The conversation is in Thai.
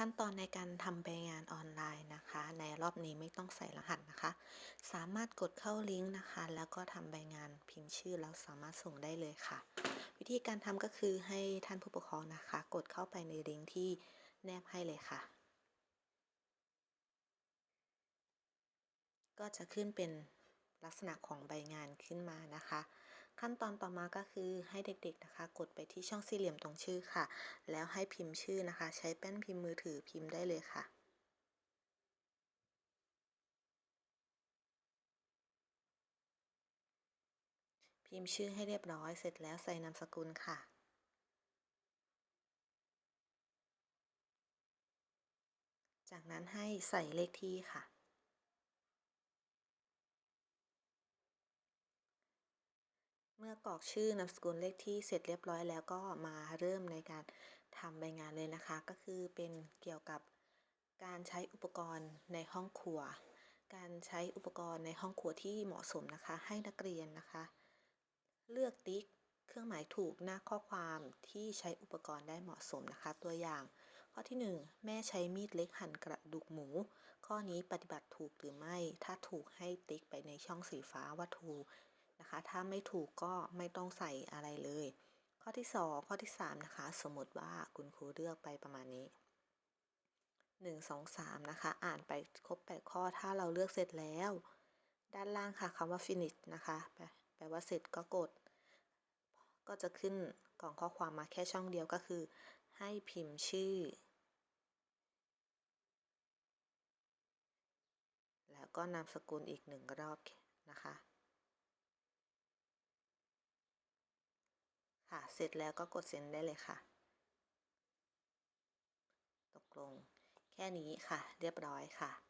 ขั้นตอนในการทำใบงานออนไลน์นะคะ ในรอบนี้ไม่ต้องใส่รหัสนะคะ สามารถกดเข้าลิงก์นะคะ แล้วก็ทำใบงานพิมพ์ชื่อแล้วสามารถส่งได้เลยค่ะ วิธีการทำก็คือให้ท่านผู้ปกครองนะคะ กดเข้าไปในลิงก์ที่แนบให้เลยค่ะ ก็จะขึ้นเป็นลักษณะของใบงานขึ้นมานะคะ ขั้นตอนต่อมาก็คือให้เด็กๆนะคะ กดไปที่ช่องสี่เหลี่ยมตรงชื่อค่ะ แล้วให้พิมพ์ชื่อนะคะ ใช้แป้นพิมพ์มือถือพิมพ์ได้เลยค่ะพิมพ์ชื่อให้เรียบร้อยเสร็จแล้วใส่นามสกุลค่ะ จากนั้นให้ใส่เลขที่ค่ะ มื่อกรอกชื่อนามสกุลเลขที่เสร็จเรียบร้อยแล้วก็มาเริ่มในการทำใบงานเลยนะคะ ก็คือเป็นเกี่ยวกับการใช้อุปกรณ์ในห้องครัว การใช้อุปกรณ์ในห้องครัวที่เหมาะสมนะคะ ให้นักเรียนนะคะ เลือกติ๊กเครื่องหมายถูกหน้าข้อความที่ใช้อุปกรณ์ได้เหมาะสมนะคะ ตัวอย่าง ข้อที่ 1 แม่ใช้มีดเล็กหั่นกระดูกหมู ข้อนี้ปฏิบัติถูกหรือไม่ ถ้าถูกให้ติ๊กไปในช่องสีฟ้าว่าถูก นะคะ ถ้าไม่ถูกก็ไม่ต้องใส่อะไรเลย ข้อที่ 2 ข้อที่ 3 นะคะ สมมติว่าคุณครูเลือกไปประมาณนี้ 1 2 3 นะคะ อ่านไปครบ 8 ข้อถ้าเราเลือกเสร็จแล้ว ด้านล่างค่ะคำว่า finish นะคะแปลแปลว่าเสร็จก็กด ก็จะขึ้นกล่องข้อความมาแค่ช่องเดียวก็คือ ให้พิมพ์ชื่อ แล้วก็นามสกุลอีกหนึ่งรอบนะคะ ค่ะ เสร็จแล้วก็กดเซ็นได้เลยค่ะ ตกลง แค่นี้ค่ะ เรียบร้อยค่ะ